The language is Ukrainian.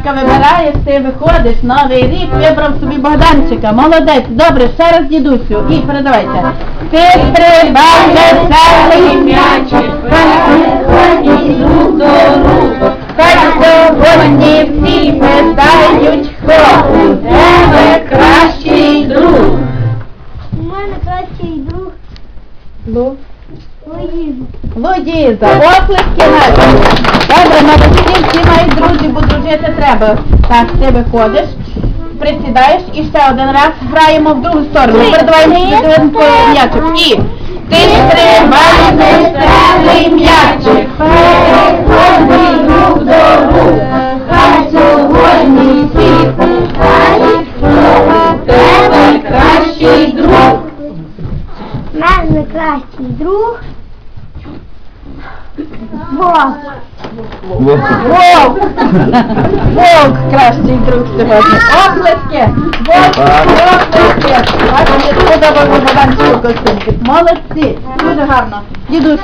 Богданчика вибираєш, ти виходиш, новий рік вибрав собі Богданчика. Молодець, добре, ще раз дідусю. І передавайте. Ти стрибай веселий м'ячик, до рук. Хай сьогодні всі питають, хто у тебе кращий друг. У мене кращий друг Лу. Луїза. Лудіза, оплески наші. Добре, молодці, дружити. Так, ти виходиш, присідаєш і ще один раз граємо в другу сторону. Передаваємо один м'ячик. І ти стримай веселий м'ячик, переходить друг до рук. Хай сьогодні всі питають, хто у тебе кращий друг. У мене кращий друг. Вовк! Вовк кращий друг сьогодні. Оплески! Волк, оплески! Бачите, сподобав Богданчику костюмчик. Молодці! Дуже гарно. Дідусю.